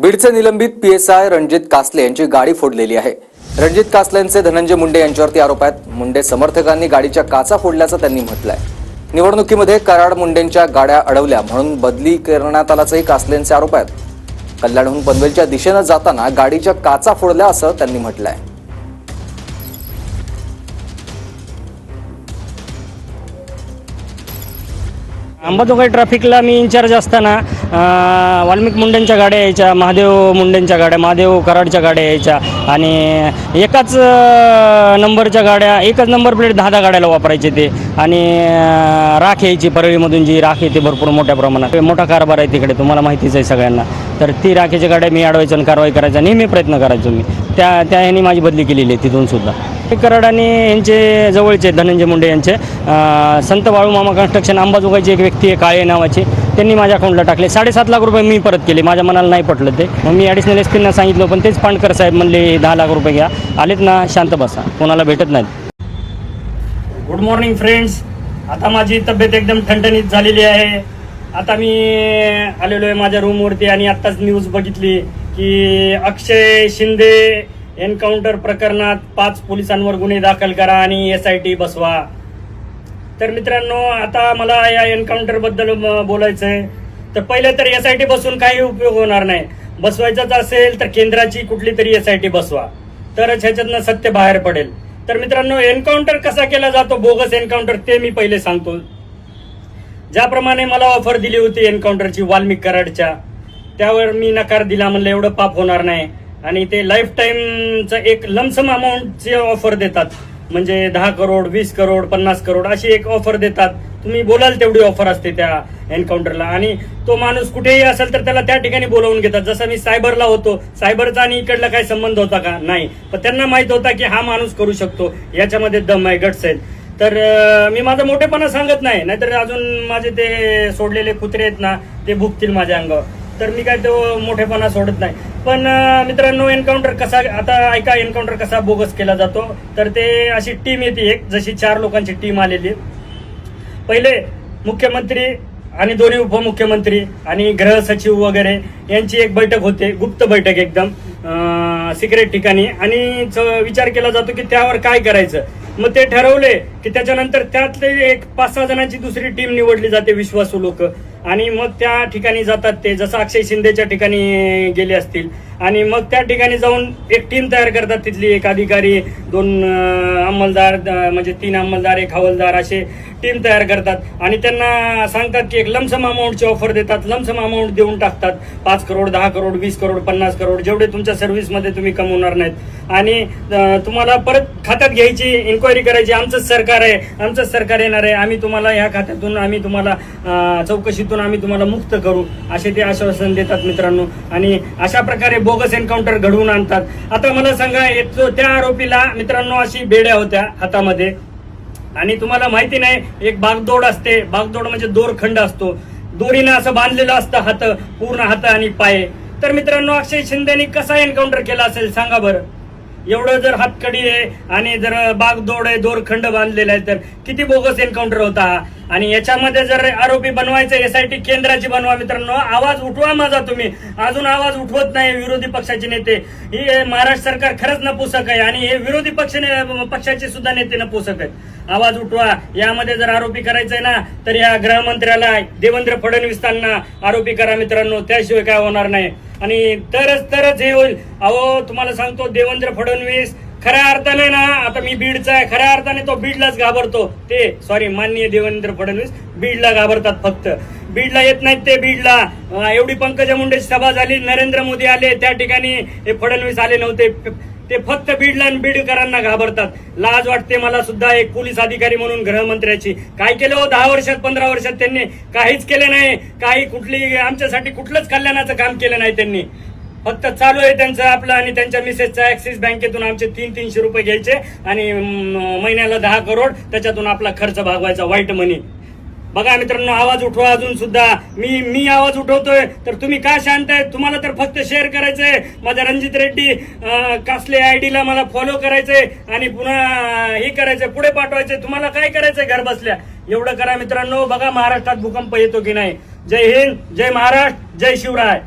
बीडचे निलंबित पीएसआय रणजित कासले यांची गाडी फोडलेली आहे. रणजित कासलेंचे धनंजय मुंडे यांच्यावरती आरोप आहेत. मुंडे समर्थकांनी गाडीच्या काचा फोडल्याचं त्यांनी म्हटलंय. निवडणुकीमध्ये कराड मुंडेंच्या गाड्या अडवल्या म्हणून बदली करण्यात आल्याचंही कासलेंचे आरोप आहेत. कल्याणहून पनवेलच्या दिशेनं जाताना गाडीच्या काचा फोडल्या असं त्यांनी म्हटलंय. अंबाजोगाई ट्रॅफिकला मी इन्चार्ज असताना वाल्मिक मुंडेंच्या गाड्या यायच्या महादेव मुंडेंच्या गाड्या महादेव कराडच्या गाड्या यायच्या आणि एकाच नंबरच्या गाड्या एकच नंबर प्लेट दहा दहा गाड्याला वापरायचे ते. आणि राख यायची परळीमधून जी राख येते भरपूर मोठ्या प्रमाणात. मोठा कारभार आहे तिकडे तुम्हाला माहितीच आहे सगळ्यांना. तर ती राखेच्या गाड्या मी अडवायचो आणि कारवाई करायचा नेहमी प्रयत्न करायचो मी. त्या त्या ह्यानी माझी बदली केलेली आहे तिथून सुद्धा. कराड आणि यांचे जवळचे धनंजय मुंडे यांचे संत वाळू मामा कन्स्ट्रक्शन अंबाजोगाईची एक व्यक्ती आहे काळे नावाची. त्यांनी माझ्या अकाउंटला टाकले. साडेसात लाख रुपये मी परत केले. माझ्या मनाला नाही पटलं ते. मग मी ॲडिशनल एस पींना सांगितलं पण तेच पांडकर साहेब म्हणले दहा लाख रुपये घ्या. आलेत ना शांत बसा. कोणाला भेटत नाहीत. गुड मॉर्निंग फ्रेंड्स आता माझी तब्येत एकदम ठणठणीत झालेली आहे. आता मी आलेलो आहे माझ्या रूमवरती आणि आत्ताच न्यूज बघितली की अक्षय शिंदे एन्काउंटर प्रकरणात पाच पोलिसांवर गुन्हे दाखल करा आणि एस आय टी बसवा. तर मित्रांनो आता मला या एन्काउंटरबद्दल बोलायचं आहे तर पहिले तर एस आय टी बसून काही उपयोग होणार नाही. बसवायचाच असेल तर केंद्राची कुठली तरी एस आय टी बसवा. तरच ह्याच्यातनं सत्य बाहेर पडेल. तर मित्रांनो एन्काउंटर कसा केला जातो? बोगस एन्काउंटर ते मी पहिले सांगतो. ज्याप्रमाणे मला ऑफर दिली होती एन्काउंटरची वाल्मिक कराडच्या त्यावर मी नकार दिला म्हणलं एवढं पाप होणार नाही. आणि ते लाईफ टाईमचं एक लमसम अमाऊंटची ऑफर देतात. म्हणजे दहा करोड वीस करोड पन्नास करोड अशी एक ऑफर देतात. तुम्ही बोलाल तेवढी ऑफर असते त्या एन्काउंटरला आणि तो माणूस कुठेही असेल तर त्याला त्या ठिकाणी बोलावून घेतात. जसं मी सायबरला होतो. सायबरचा आणि इकडला काही संबंध होता का? नाही. पण त्यांना माहीत होता की हा माणूस करू शकतो. याच्यामध्ये दम आहे गट्स आहेत. तर मी माझा मोठेपणा सांगत नाही. नाहीतर अजून माझे ते सोडलेले कुत्रे आहेत ना ते भुकतील माझ्या अंगावर. तर मी काय तो मोठेपणा सोडत नाही. पण मित्रांनो एन्काउंटर कसा आता ऐका एन्काउंटर कसा बोगस केला जातो. तर ते अशी टीम येते एक जशी चार लोकांची टीम आलेली पहिले मुख्यमंत्री आणि दोन्ही उपमुख्यमंत्री आणि गृह सचिव वगैरे यांची एक बैठक होते गुप्त बैठक एकदम सिक्रेट ठिकाणी. आणि च- विचार केला जातो की त्यावर काय करायचं. मग ते ठरवले की त्याच्यानंतर त्यातले एक पाच सहा जणांची दुसरी टीम निवडली जाते विश्वासू लोक. आणि मग त्या ठिकाणी जातात ते जसं अक्षय शिंदेच्या ठिकाणी गेले असतील. आणि मग त्या ठिकाणी जाऊन एक टीम तयार करतात तिथली एक अधिकारी दोन अंमलदार म्हणजे तीन अंमलदार एक हवालदार असे टीम तयार करतात. आणि त्यांना सांगतात की एक लमसम अमाऊंटची ऑफर देतात. लमसम अमाऊंट देऊन टाकतात. पाच करोड दहा करोड वीस करोड पन्नास करोड जेवढे तुमच्या सर्व्हिसमध्ये तुम्ही कमवणार नाहीत. आणि तुम्हाला परत खात्यात घ्यायची इन्क्वायरी करायची आमचंच सरकार आहे आमचंच सरकार येणार आहे आम्ही तुम्हाला ह्या खात्यातून आम्ही तुम्हाला चौकशीतून चौकशीतून आम्ही तुम्हाला मुक्त करू. असे ते आश्वासन देतात मित्रांनो. आणि अशा प्रकारे बोगस एन्काउंटर घडवून आणतात. आता मला सांगा येतो- त्या आरोपीला मित्रांनो अशी बेड्या होत्या हातामध्ये. आणि तुम्हाला माहिती नाही एक बागदोड असते. बागदोड म्हणजे दोरखंड असतो. दोरीनं असं बांधलेलं असतं हात पूर्ण हात आणि पाय. तर मित्रांनो अक्षय शिंदेनी कसा एन्काउंटर केला असेल सांगा बरं. एवढं जर हातकडी आहे आणि जर बागदोड आहे दोरखंड बांधलेला आहे तर किती बोगस एन्काउंटर होता? आणि याच्यामध्ये जर आरोपी बनवायचं एसआयटी केंद्राची बनवा मित्रांनो आवाज उठवा माझा तुम्ही. अजून आवाज उठवत नाही विरोधी पक्षाचे नेते. ही महाराष्ट्र सरकार खरंच नपुसक आहे आणि हे विरोधी पक्ष पक्षाचे सुद्धा नेते नपुसक आहेत. आवाज उठवा. यामध्ये जर आरोपी करायचंय ना तर या गृहमंत्र्याला देवेंद्र फडणवीसांना आरोपी करा मित्रांनो. त्याशिवाय काय होणार नाही. आणि तरच तरच हे होईल. अहो तुम्हाला सांगतो देवेंद्र फडणवीस खऱ्या अर्थाने ना आता मी बीडचा आहे खऱ्या अर्थाने तो बीडलाच घाबरतो. ते सॉरी माननीय देवेंद्र फडणवीस बीडला घाबरतात फक्त. बीडला येत नाहीत ते बीडला. एवढी पंकजा मुंडे सभा झाली नरेंद्र मोदी आले त्या ठिकाणी हे फडणवीस आले नव्हते. ते फक्त बीडला आणि बीडकरांना घाबरतात. लाज वाटते मला सुद्धा एक पोलीस अधिकारी म्हणून गृहमंत्र्याची. काय केलं हो? दहा वर्षात पंधरा वर्षात त्यांनी? काहीच केले नाही. काही कुठली आमच्यासाठी कुठलंच कल्याणाचं काम केलं नाही त्यांनी. फक्त चालू आहे त्यांचं आपलं आणि त्यांच्या मिसेसचा ऍक्सिस बँकेतून आमचे तीन तीनशे रुपये घ्यायचे आणि महिन्याला दहा करोड त्याच्यातून आपला खर्च भागवायचा वाईट मनी बघा मित्रांनो आवाज उठवा अजून सुद्धा. मी मी आवाज उठवतोय. तर तुम्ही का शांत आहे तुम्हाला तर फक्त शेअर करायचंय. माझ्या रणजित रेड्डी कसले कासले आय ला मला फॉलो करायचंय आणि पुन्हा हे करायचंय पुढे पाठवायचंय. तुम्हाला काय करायचंय घर बसल्या? एवढं करा मित्रांनो. बघा महाराष्ट्रात भूकंप येतो की नाही. जय हिंद जय महाराष्ट्र जय शिवराय.